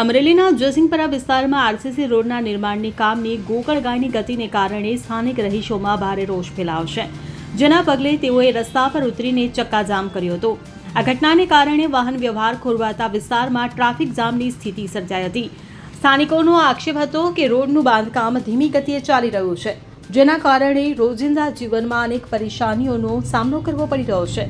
અમરેલીના જયસિંહપરા વિસ્તારમાં આરસીસી રોડના નિર્માણની કામની ગોકળ ગાયની ગતિને કારણે સ્થાનિક રહીશોમાં ભારે રોષ ફેલાયો છે જેના પગલે તેઓએ રસ્તા પર ઉતરીને ચક્કાજામ કર્યો હતો. આ ઘટનાને કારણે વાહન વ્યવહાર ખોરવાતા વિસ્તારમાં ટ્રાફિક જામની સ્થિતિ સર્જાઈ હતી. સ્થાનિકોનો આક્ષેપ હતો કે રોડનું બાંધકામ ધીમી ગતિએ ચાલી રહ્યું છે, જેના કારણે રોજિંદા જીવનમાં અનેક પરેશાનીઓનો સામનો કરવો પડી રહ્યો છે.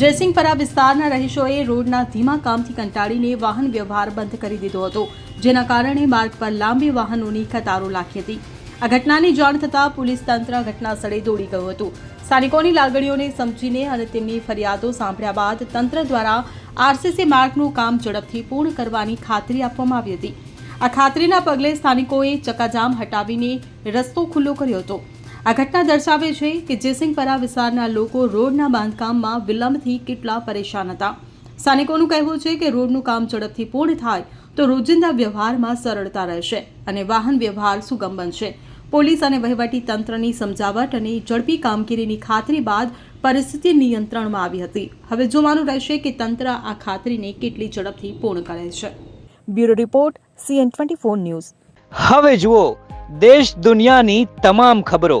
જયસિંહપરા વિસ્તારના રહીશોએ રોડના ધીમા કામથી કંટાળીને વાહન વ્યવહાર બંધ કરી દીધો હતો, જેના કારણે માર્ગ પર લાંબી વાહનોની કતારો લાગી હતી. આ ઘટનાની જાણ થતાં પોલીસ તંત્ર ઘટના સ્થળે દોડી ગયું હતું. સ્થાનિકોની લાગણીઓને સમજીને અને તેમની ફરિયાદો સાંભળ્યા બાદ તંત્ર દ્વારા આરસીસી માર્ગનું કામ ઝડપથી પૂર્ણ કરવાની ખાતરી આપવામાં આવી હતી. આ ખાતરીના પગલે સ્થાનિકોએ ચક્કાજામ હટાવીને રસ્તો ખુલ્લો કર્યો હતો. આ ઘટના દર્શાવે છે કે જેસિંગપરા વિસ્તારના લોકો રોડના બાંધકામમાં વિલંબથી કેટલા પરેશાન હતા. સ્થાનિકોનું કહેવું છે કે રોડનું કામ ઝડપથી પૂર્ણ થાય તો રોજિંદા વ્યવહારમાં સરળતા રહેશે અને વાહન વ્યવહાર સુગમ બનશે. પોલીસ અને વહીવટી તંત્રની સમજાવટ અને ઝડપી કામગીરીની ખાતરી બાદ પરિસ્થિતિ નિયંત્રણમાં આવી હતી. હવે જોવાનું રહેશે કે તંત્ર આ ખાતરીને કેટલી ઝડપથી પૂર્ણ કરે છે. Bureau report, CN twenty news. હવે જુઓ, દેશ દુનિયાની તમામ ખબરો.